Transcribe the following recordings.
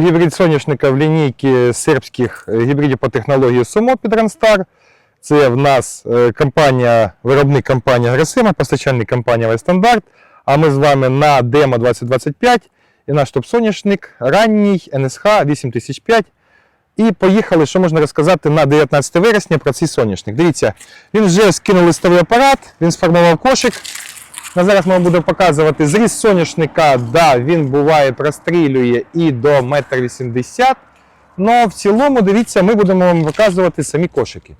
Гібрид соняшника в лінійці сербських е, гібридів по технології Сумо під Ренстар. Це в нас е, компанія, виробник компанія Агресима, постачальник компанія Вестандарт. А ми з вами на демо 2025 і наш топ-соняшник ранній НСХ 8005. І поїхали, що можна розказати на 19 вересня про цей соняшник. Дивіться, він вже скинув листовий апарат, він сформував кошик. На зараз ми будемо показувати зріст соняшника. Да, він буває прострілює і до 1,80 м. Але в цілому, дивіться, ми будемо вам показувати самі кошики.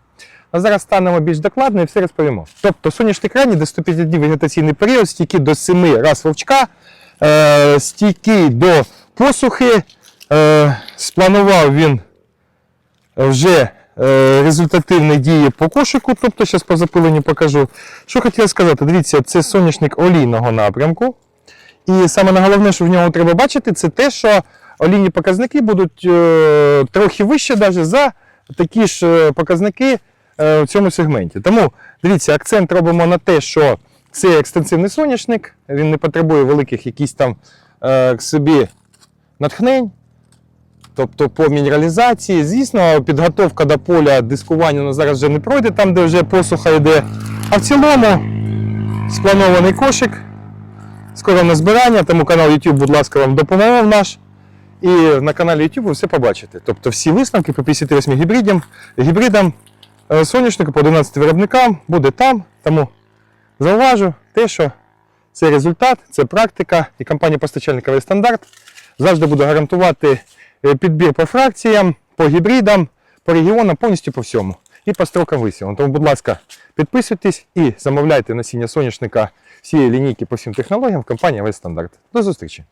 А зараз станемо більш докладно і все розповімо. Тобто соняшник ранній до 105 днів вегетаційний період, стійкий до 7 раз вовчка, е, стійкий до посухи. Е, спланував він вже результативні дії по кошику, тобто зараз по запиленню покажу. Що хотів сказати, дивіться, це соняшник олійного напрямку. І саме головне, що в нього треба бачити, це те, що олійні показники будуть е, трохи вище навіть за такі ж е, показники е, в цьому сегменті. Тому дивіться, акцент робимо на те, що це екстенсивний соняшник, він не потребує великих якісь там е, собі натхнень. Тобто по мінералізації, звісно, підготовка до поля дискування ну, зараз вже не пройде, там, де вже посуха йде. А в цілому спланований кошик, скоро на збирання, тому канал YouTube, будь ласка, вам допомагав наш. І на каналі YouTube ви все побачите. Тобто всі висновки по 58 гібридам, гібридам е, соняшника по 11 виробникам буде там. Тому зауважу те, що це результат, це практика і компанія постачальника стандарт завжди буду гарантувати е, підбір по фракціям, по гібридам, по регіонам, повністю по всьому. І по строкам висіву. Тому, будь ласка, підписуйтесь і замовляйте насіння соняшника всієї лінійки по всім технологіям в компанії Весь. До зустрічі!